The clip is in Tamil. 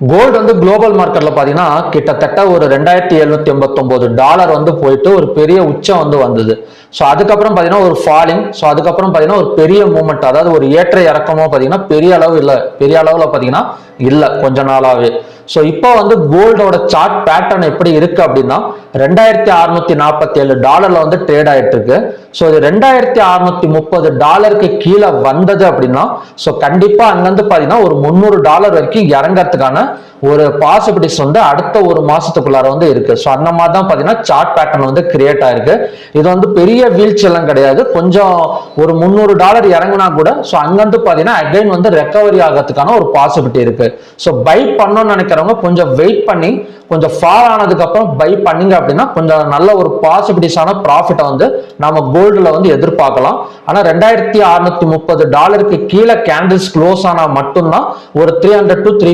கோல்டு வந்து குளோபல் மார்க்கெட்ல பாத்தீங்கன்னா கிட்டத்தட்ட ஒரு ரெண்டாயிரத்தி எழுநூத்தி எண்பத்தொன்பது டாலர் வந்து போயிட்டு ஒரு பெரிய உச்சம் வந்து வந்தது. ஸோ அதுக்கப்புறம் பாத்தீங்கன்னா ஒரு ஃபாலிங் ஸோ அதுக்கப்புறம் பாத்தீங்கன்னா ஒரு பெரிய மூமெண்ட் அதாவது ஒரு ஏற்ற இறக்கமோ பாத்தீங்கன்னா பெரிய அளவு இல்லை. பெரிய அளவுல பாத்தீங்கன்னா இல்லை கொஞ்ச நாளாவே. ஸோ இப்போ வந்து கோல்டோட சார்ட் பேட்டர்ன் எப்படி இருக்கு அப்படின்னா ரெண்டாயிரத்தி அறுநூத்தி நாற்பத்தி ஏழு டாலர்ல வந்து ட்ரேட் ஆயிட்டு இருக்கு ஸோ இது ரெண்டாயிரத்தி அறுநூத்தி முப்பது டாலருக்கு கீழே வந்தது அப்படின்னா ஸோ கண்டிப்பா அங்கிருந்து பாத்தீங்கன்னா ஒரு முந்நூறு டாலர் வரைக்கும் இறங்கறதுக்கான ஒரு பாசிபிலிட்டிஸ் வந்து அடுத்த ஒரு மாசத்துக்குள்ளார வந்து இருக்கு. ஸோ அந்த மாதிரி தான் பாத்தீங்கன்னா சார்ட் பேட்டர்ன் வந்து கிரியேட் ஆயிருக்கு. இது வந்து பெரிய வீழ்ச்சி எல்லாம் கிடையாது. கொஞ்சம் ஒரு முந்நூறு டாலர் இறங்கினா கூட ஸோ அங்கிருந்து பாத்தீங்கன்னா அகைன் வந்து ரெக்கவரி ஆகிறதுக்கான ஒரு பாசிபிலிட்டி இருக்கு. ஸோ பை பண்ணணும்னு நினைக்கிறவங்க கொஞ்சம் வெயிட் பண்ணி கொஞ்சம் ஃபால் ஆனதுக்கு அப்புறம் பை பண்ணீங்க அப்படின்னா கொஞ்சம் நல்ல ஒரு பாசிபிலிட்டிஸான ப்ராஃபிட்டை வந்து நம்ம கோல்டுல வந்து எதிர்பார்க்கலாம். ஆனா ரெண்டாயிரத்தி அறுநூத்தி முப்பது டாலருக்கு கீழே கேண்டில்ஸ் க்ளோஸ் ஆனா மட்டும்தான் ஒரு த்ரீ ஹண்ட்ரட் டு த்ரீ